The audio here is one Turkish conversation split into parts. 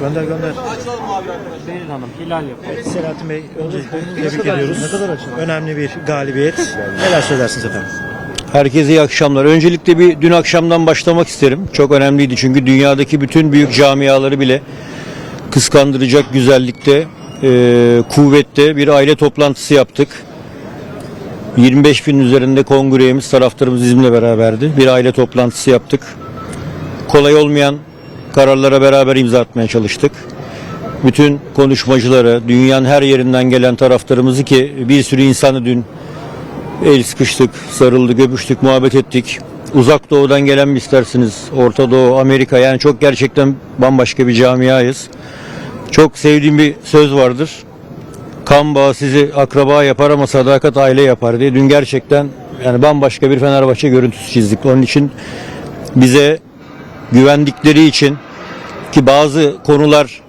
Gönder gönder. Berin Hanım hilal yapıyor. Selahattin Bey öncelikle tebrik ediyoruz. Ne kadar Önemli bir galibiyet. Neler söylersiniz efendim? Herkese iyi akşamlar. Öncelikle bir dün akşamdan başlamak isterim. Çok önemliydi çünkü dünyadaki bütün büyük camiaları bile kıskandıracak güzellikte, e, kuvvette bir aile toplantısı yaptık. 25 bin üzerinde kongreyimiz, taraftarımız bizimle beraberdi. Bir aile toplantısı yaptık. Kolay olmayan kararlara beraber imza atmaya çalıştık. Bütün konuşmacıları, dünyanın her yerinden gelen taraftarımızı ki bir sürü insanı dün El sıkıştık, sarıldık, öpüştük, muhabbet ettik. Uzak doğudan gelen mi istersiniz? Orta Doğu, Amerika yani çok gerçekten bambaşka bir camiayız. Çok sevdiğim bir söz vardır. Kan bağı sizi akraba yapar ama sadakat aile yapar diye. Dün gerçekten yani bambaşka bir Fenerbahçe görüntüsü çizdik. Onun için bize güvendikleri için ki bazı konular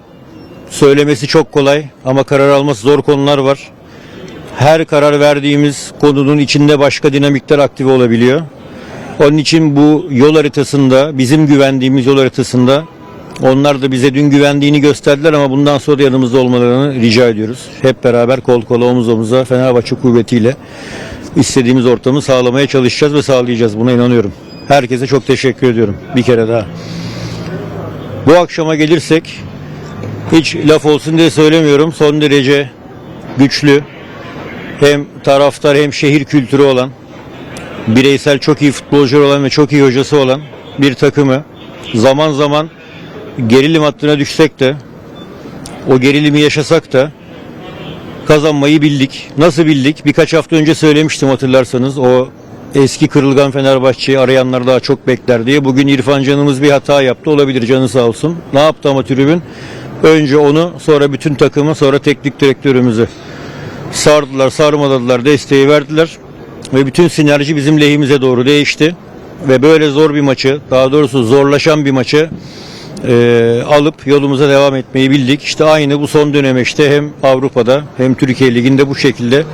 söylemesi çok kolay ama karar alması zor konular var her karar verdiğimiz konunun içinde başka dinamikler aktive olabiliyor. Onun için bu yol haritasında, bizim güvendiğimiz yol haritasında onlar da bize dün güvendiğini gösterdiler ama bundan sonra da yanımızda olmalarını rica ediyoruz. Hep beraber kol kola omuz omuza Fenerbahçe kuvvetiyle istediğimiz ortamı sağlamaya çalışacağız ve sağlayacağız. Buna inanıyorum. Herkese çok teşekkür ediyorum. Bir kere daha. Bu akşama gelirsek hiç laf olsun diye söylemiyorum. Son derece güçlü, hem taraftar hem şehir kültürü olan, bireysel çok iyi futbolcular olan ve çok iyi hocası olan bir takımı zaman zaman gerilim hattına düşsek de o gerilimi yaşasak da kazanmayı bildik. Nasıl bildik? Birkaç hafta önce söylemiştim hatırlarsanız. O eski kırılgan Fenerbahçe'yi arayanlar daha çok bekler diye. Bugün İrfan Canımız bir hata yaptı. Olabilir canı sağ olsun. Ne yaptı ama tribün? Önce onu sonra bütün takımı sonra teknik direktörümüzü sardılar, sarmaladılar, desteği verdiler ve bütün sinerji bizim lehimize doğru değişti ve böyle zor bir maçı, daha doğrusu zorlaşan bir maçı e, alıp yolumuza devam etmeyi bildik. İşte aynı bu son dönemeçte hem Avrupa'da hem Türkiye Ligi'nde bu şekilde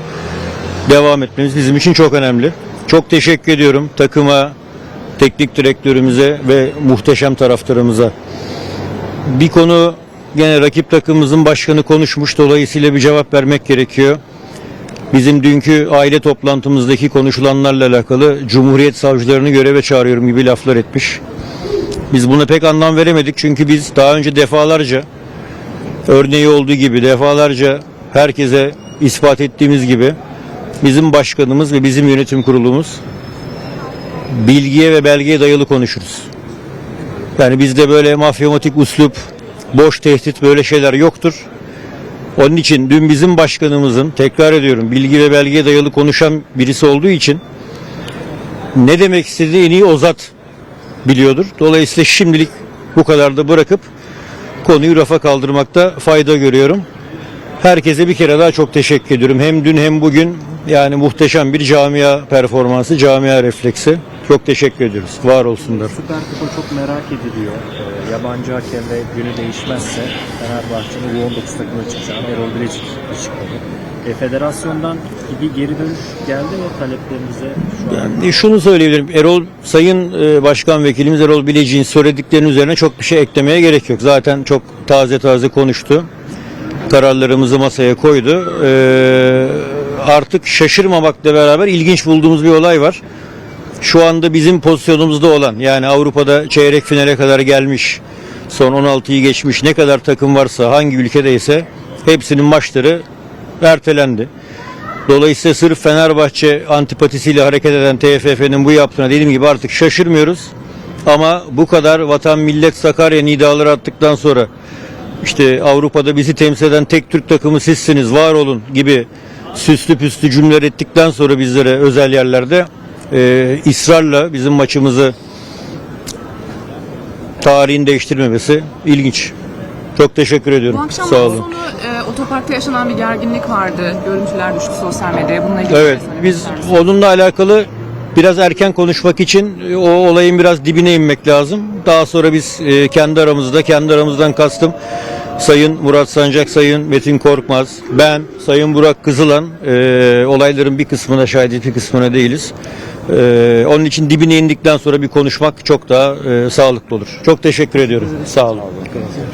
devam etmemiz bizim için çok önemli. Çok teşekkür ediyorum takıma, teknik direktörümüze ve muhteşem taraftarımıza. Bir konu gene rakip takımımızın başkanı konuşmuş dolayısıyla bir cevap vermek gerekiyor. Bizim dünkü aile toplantımızdaki konuşulanlarla alakalı Cumhuriyet savcılarını göreve çağırıyorum gibi laflar etmiş. Biz buna pek anlam veremedik çünkü biz daha önce defalarca örneği olduğu gibi defalarca herkese ispat ettiğimiz gibi bizim başkanımız ve bizim yönetim kurulumuz bilgiye ve belgeye dayalı konuşuruz. Yani bizde böyle mafyamatik uslup, boş tehdit böyle şeyler yoktur. Onun için dün bizim başkanımızın tekrar ediyorum bilgi ve belgeye dayalı konuşan birisi olduğu için ne demek istediğini en iyi Ozat biliyordur. Dolayısıyla şimdilik bu kadar da bırakıp konuyu rafa kaldırmakta fayda görüyorum. Herkese bir kere daha çok teşekkür ediyorum. Hem dün hem bugün yani muhteşem bir camia performansı, camia refleksi. Çok teşekkür ediyoruz. Var olsunlar. Süper Kupa çok merak ediliyor. Ee, yabancı hakem ve günü değişmezse Fenerbahçe'nin U19 takımına çıkacağını Erol Bilecik açıkladı. E, federasyondan bir geri dönüş geldi mi taleplerinize şu an? Yani şunu söyleyebilirim. Erol Sayın e, Başkan Vekilimiz Erol Bilecik'in söylediklerinin üzerine çok bir şey eklemeye gerek yok. Zaten çok taze taze konuştu. Kararlarımızı masaya koydu. Ee, artık şaşırmamakla beraber ilginç bulduğumuz bir olay var. Şu anda bizim pozisyonumuzda olan yani Avrupa'da çeyrek finale kadar gelmiş, son 16'yı geçmiş ne kadar takım varsa hangi ülkedeyse hepsinin maçları ertelendi. Dolayısıyla sırf Fenerbahçe antipatisiyle hareket eden TFF'nin bu yaptığına dediğim gibi artık şaşırmıyoruz. Ama bu kadar vatan millet Sakarya nidaları attıktan sonra işte Avrupa'da bizi temsil eden tek Türk takımı sizsiniz var olun gibi süslü püslü cümleler ettikten sonra bizlere özel yerlerde e, ısrarla bizim maçımızı tarihin değiştirmemesi ilginç. Çok teşekkür Bu ediyorum. akşam Sağ olun. sonu e, otoparkta yaşanan bir gerginlik vardı. Görüntüler düştü sosyal medyaya. Bununla ilgili Evet söylemek biz onunla alakalı biraz erken konuşmak için e, o olayın biraz dibine inmek lazım. Daha sonra biz e, kendi aramızda, kendi aramızdan kastım Sayın Murat Sancak, Sayın Metin Korkmaz, ben, Sayın Burak Kızılan e, olayların bir kısmına şahit, bir kısmına değiliz. E, onun için dibine indikten sonra bir konuşmak çok daha e, sağlıklı olur. Çok teşekkür ediyorum. Sağ olun.